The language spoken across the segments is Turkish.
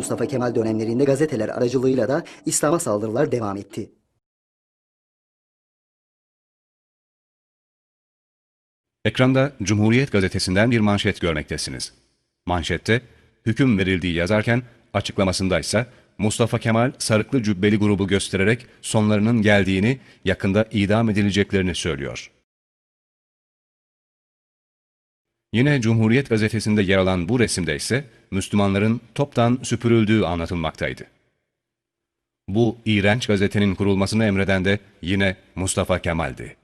Mustafa Kemal dönemlerinde gazeteler aracılığıyla da İslam'a saldırılar devam etti. Ekranda Cumhuriyet gazetesinden bir manşet görmektesiniz. Manşette hüküm verildiği yazarken açıklamasında ise Mustafa Kemal sarıklı cübbeli grubu göstererek sonlarının geldiğini, yakında idam edileceklerini söylüyor. Yine Cumhuriyet gazetesinde yer alan bu resimde ise Müslümanların toptan süpürüldüğü anlatılmaktaydı. Bu iğrenç gazetenin kurulmasını emreden de yine Mustafa Kemal'di.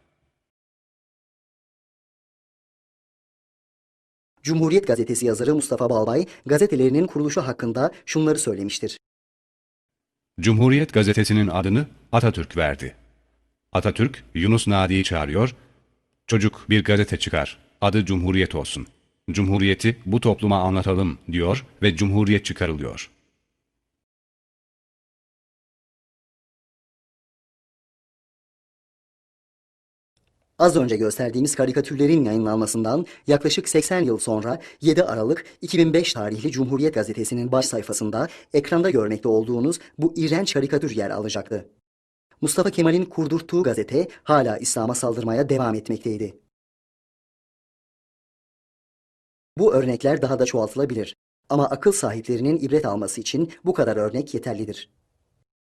Cumhuriyet gazetesi yazarı Mustafa Balbay gazetelerinin kuruluşu hakkında şunları söylemiştir. Cumhuriyet gazetesinin adını Atatürk verdi. Atatürk, Yunus Nadi'yi çağırıyor, çocuk bir gazete çıkar, adı Cumhuriyet olsun. Cumhuriyeti bu topluma anlatalım diyor ve Cumhuriyet çıkarılıyor. Az önce gösterdiğimiz karikatürlerin yayınlanmasından yaklaşık 80 yıl sonra 7 Aralık 2005 tarihli Cumhuriyet Gazetesi'nin baş sayfasında ekranda görmekte olduğunuz bu iğrenç karikatür yer alacaktı. Mustafa Kemal'in kurdurttuğu gazete hala İslam'a saldırmaya devam etmekteydi. Bu örnekler daha da çoğaltılabilir. Ama akıl sahiplerinin ibret alması için bu kadar örnek yeterlidir.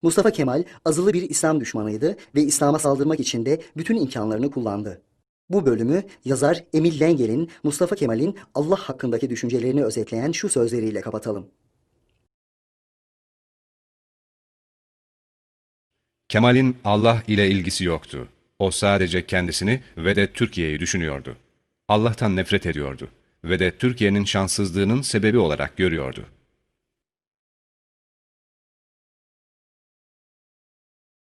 Mustafa Kemal azılı bir İslam düşmanıydı ve İslam'a saldırmak için de bütün imkanlarını kullandı. Bu bölümü yazar Emil Lengel'in Mustafa Kemal'in Allah hakkındaki düşüncelerini özetleyen şu sözleriyle kapatalım. Kemal'in Allah ile ilgisi yoktu. O sadece kendisini ve de Türkiye'yi düşünüyordu. Allah'tan nefret ediyordu ve de Türkiye'nin şanssızlığının sebebi olarak görüyordu.